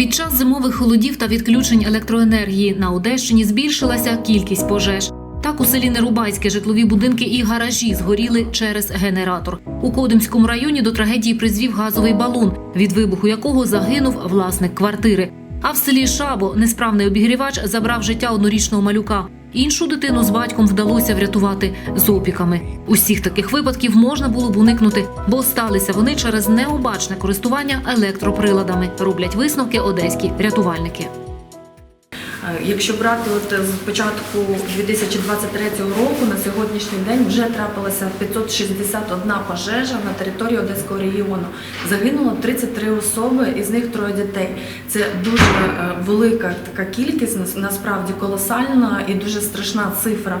Під час зимових холодів та відключень електроенергії на Одещині збільшилася кількість пожеж. Так у селі Нерубайське житлові будинки і гаражі згоріли через генератор. У Кодимському районі до трагедії призвів газовий балон, від вибуху якого загинув власник квартири. А в селі Шабо несправний обігрівач забрав життя однорічного малюка. Іншу дитину з батьком вдалося врятувати з опіками. Усіх таких випадків можна було б уникнути, бо сталися вони через необачне користування електроприладами. Роблять висновки одеські рятувальники. Е, Якщо брати от з початку 2023 року на сьогоднішній день вже трапилася 561 пожежа на території Одеського регіону. Загинуло 33 особи, із них троє дітей. Це дуже е, велика така кількість, насправді колосальна і дуже страшна цифра.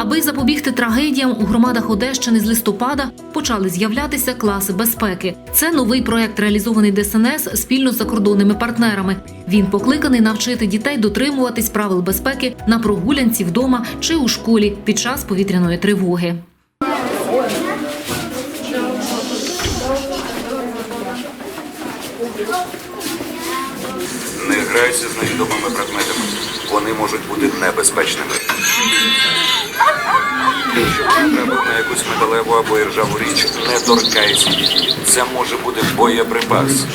Аби запобігти трагедіям у громадах Одещини з листопада почали з'являтися класи безпеки. Це новий проект, реалізований ДСНС спільно з закордонними партнерами. Він покликаний навчити дітей дотримуватись правил безпеки на прогулянці вдома чи у школі під час повітряної тривоги. Не грайся з невідомими предметами. Вони можуть бути небезпечними. Якщо якусь металеву або іржаву річ, не торкайся її. Це може бути боєприпас.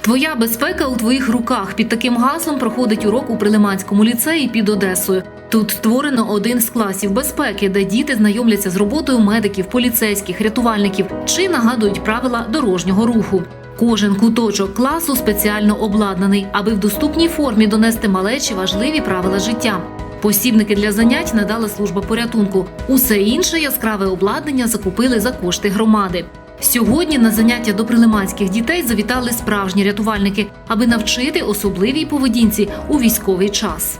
Твоя безпека у твоїх руках. Під таким гаслом проходить урок у Прилиманському ліцеї під Одесою. Тут створено один з класів безпеки, де діти знайомляться з роботою медиків, поліцейських, рятувальників чи нагадують правила дорожнього руху. Кожен куточок класу спеціально обладнаний, аби в доступній формі донести малечі важливі правила життя. Посібники для занять надала служба порятунку. Усе інше яскраве обладнання закупили за кошти громади. Сьогодні на заняття до прилиманських дітей завітали справжні рятувальники, аби навчити особливій поведінці у військовий час.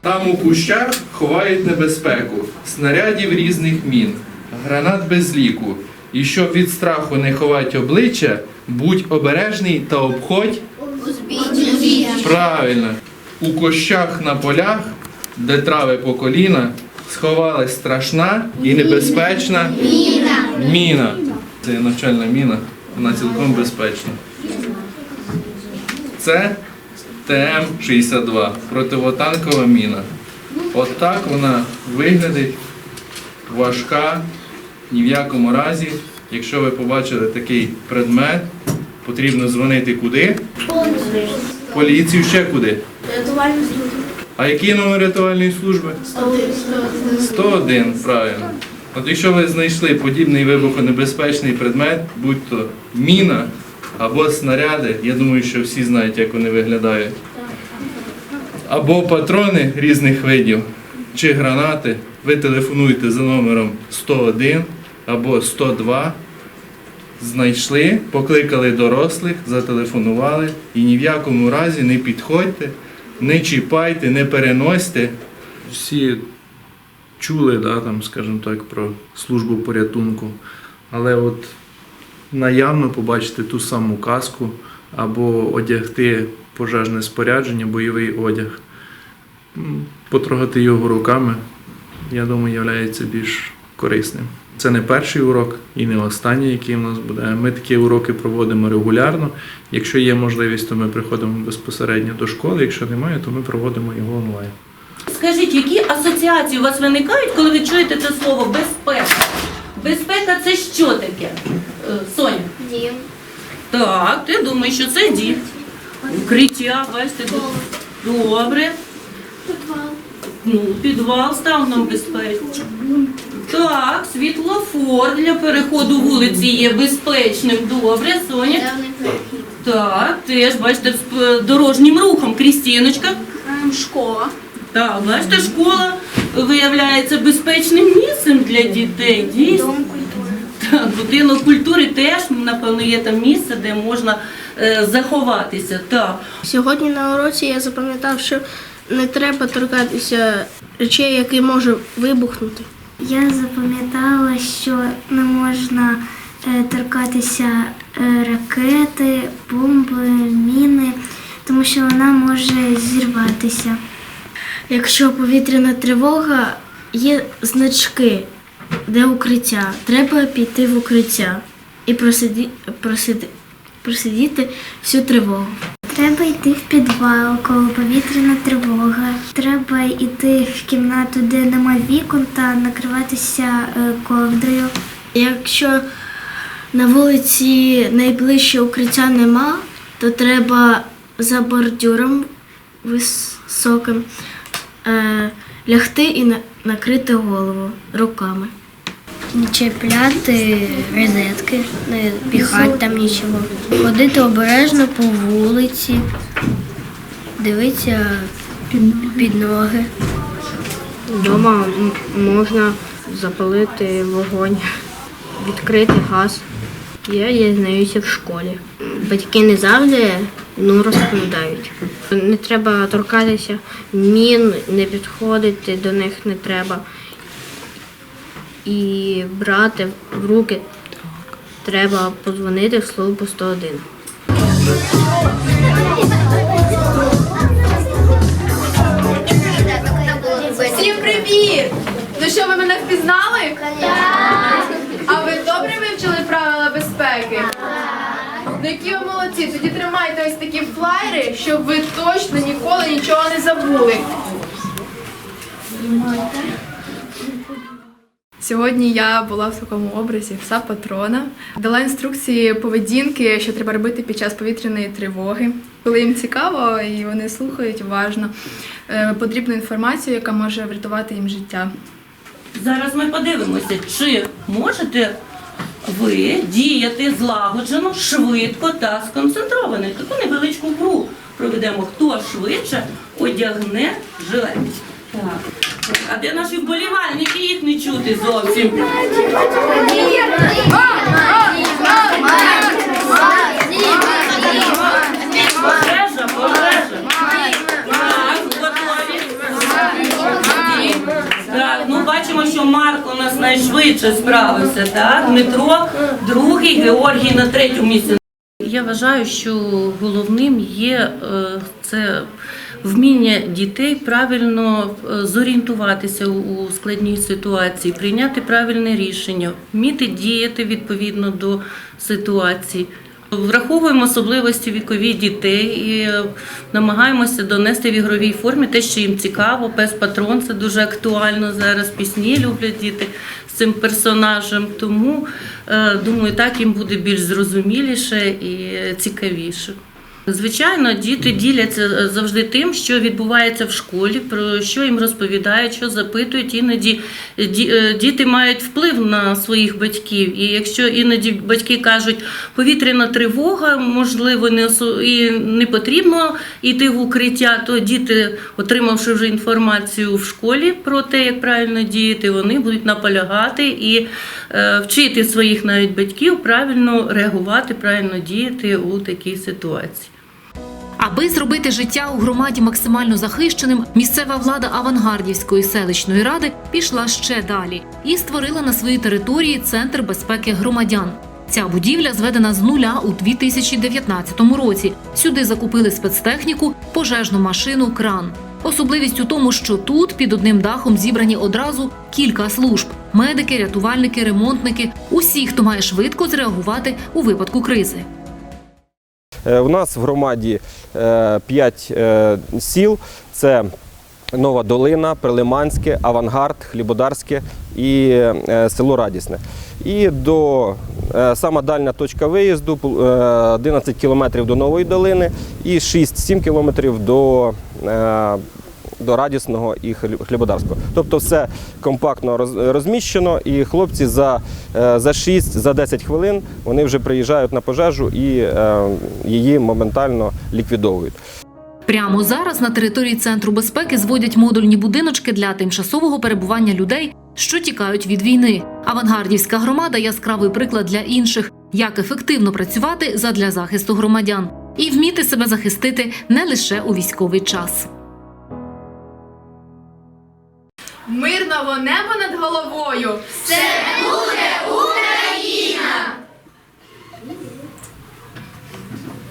Там у кущах ховають небезпеку, снарядів різних мін, гранат без ліку. І щоб від страху не ховати обличчя, будь обережний та обходь. Правильно. У кущах на полях, де трави по коліна, сховалась страшна і небезпечна міна. Міна. Це є навчальна міна, вона цілком безпечна. Це ТМ-62, противотанкова міна. От так вона виглядить, важка, ні в якому разі. Якщо ви побачили такий предмет, потрібно дзвонити куди? Поліцію ще куди? Рятувальну службу. А який номер рятувальної служби? 101, правильно. От якщо ви знайшли подібний вибухонебезпечний предмет, будь то міна або снаряди, я думаю, що всі знають, як вони виглядають. Або патрони різних видів, чи гранати, ви телефонуєте за номером 101 або 102, знайшли, покликали дорослих, зателефонували і ні в якому разі не підходьте, не чіпайте, не переносьте. Всі чули, да, там, скажімо так, про службу порятунку, але от наявно побачити ту саму каску або одягти пожежне спорядження, бойовий одяг, потрогати його руками, я думаю, є більш корисним. Це не перший урок і не останній, який в нас буде. Ми такі уроки проводимо регулярно. Якщо є можливість, то ми приходимо безпосередньо до школи. Якщо немає, то ми проводимо його онлайн. Скажіть, які асоціації у вас виникають, коли ви чуєте це слово безпека? Безпека це що таке? Е, Соня? Дім. Так, ти думаєш, що це дім. Укриття, бачите, добре. Підвал. Ну, підвал став нам безпечним. Так, світлофор для переходу вулиці є безпечним. Добре, Соня. Перехід. Так, теж бачите, з дорожнім рухом Крістіночка. Ем, Школа. Так, бачите, школа виявляється безпечним місцем для дітей. Дійсно. Дом культури. Так, будинок культури теж, напевно, є там місце, де можна е, заховатися. Так. Сьогодні на уроці я запам'ятав, що не треба торкатися речей, які можуть вибухнути. Я запам'ятала, що не можна е, торкатися е, ракети, бомби, міни, тому що вона може зірватися. Якщо повітряна тривога, є значки, де укриття. Треба піти в укриття і просиді, просиди, просидіти всю тривогу. Треба йти в підвал, коли повітряна тривога. Треба йти в кімнату, де нема вікон, та накриватися е, ковдрою. Якщо на вулиці найближче укриття нема, то треба за бордюром високим е, лягти і накрити голову руками. Чіпляти розетки, не піхати там нічого. Ходити обережно по вулиці, дивитися під ноги. Вдома можна запалити вогонь, відкрити газ. Я дізнаюся в школі. Батьки не завжди ну, розповідають. Не треба торкатися мін, не підходити до них не треба. І брати в руки треба подзвонити в службу 101. Всім привіт! Ну що, ви мене впізнали? Так! А ви добре вивчили правила безпеки? Ну які ви молодці, тоді тримайте ось такі флаєри, щоб ви точно ніколи нічого не забули. Сьогодні я була в такому образі пса патрона, дала інструкції поведінки, що треба робити під час повітряної тривоги. Коли їм цікаво і вони слухають уважно е, потрібну інформацію, яка може врятувати їм життя. Зараз ми подивимося, чи можете ви діяти злагоджено, швидко та сконцентровано. Таку невеличку гру проведемо. Хто швидше одягне жилет. Так. А де наші вболівальники? Їх не чути зовсім. Пожежа, пожежа. Так, готові. Ну бачимо, що Марк у нас найшвидше справився, так? Дмитро другий, Георгій на третьому місці. Вважаю, що головним є е, це вміння дітей правильно е, зорієнтуватися у складній ситуації, прийняти правильне рішення, вміти діяти відповідно до ситуації. Враховуємо особливості вікові дітей і е, намагаємося донести в ігровій формі те, що їм цікаво. Пес патрон це дуже актуально зараз. Пісні люблять діти з цим персонажем. Тому е, думаю, так їм буде більш зрозуміліше і цікавіше. Звичайно, діти діляться е, завжди тим, що відбувається в школі, про що їм розповідають, що запитують. Іноді ді- е, діти мають вплив на своїх батьків. І якщо іноді батьки кажуть, повітряна тривога, можливо, не і не потрібно йти в укриття, то діти, отримавши вже інформацію в школі про те, як правильно діяти, вони будуть наполягати і е, вчити своїх навіть батьків правильно реагувати, правильно діяти у такій ситуації. Аби зробити життя у громаді максимально захищеним, місцева влада Авангардівської селищної ради пішла ще далі і створила на своїй території центр безпеки громадян. Ця будівля зведена з нуля у 2019 році. Сюди закупили спецтехніку, пожежну машину, кран. Особливість у тому, що тут під одним дахом зібрані одразу кілька служб: медики, рятувальники, ремонтники усі, хто має швидко зреагувати у випадку кризи. Е, У нас в громаді 5 сіл: це Нова Долина, Прилиманське, Авангард, Хлібодарське і е, село Радісне. І до е, сама дальня точка виїзду е, 11 кілометрів до Нової Долини і 6-7 кілометрів до, е, до Радісного і Хлі- Хлібодарського. Тобто все компактно роз- розміщено, і хлопці за, е, за 6 за 10 хвилин вони вже приїжджають на пожежу і е, її моментально ліквідовують. Прямо зараз на території центру безпеки зводять модульні будиночки для тимчасового перебування людей, що тікають від війни. Авангардівська громада яскравий приклад для інших, як ефективно працювати задля захисту громадян і вміти себе захистити не лише у військовий час. Мирного неба над головою! Все буде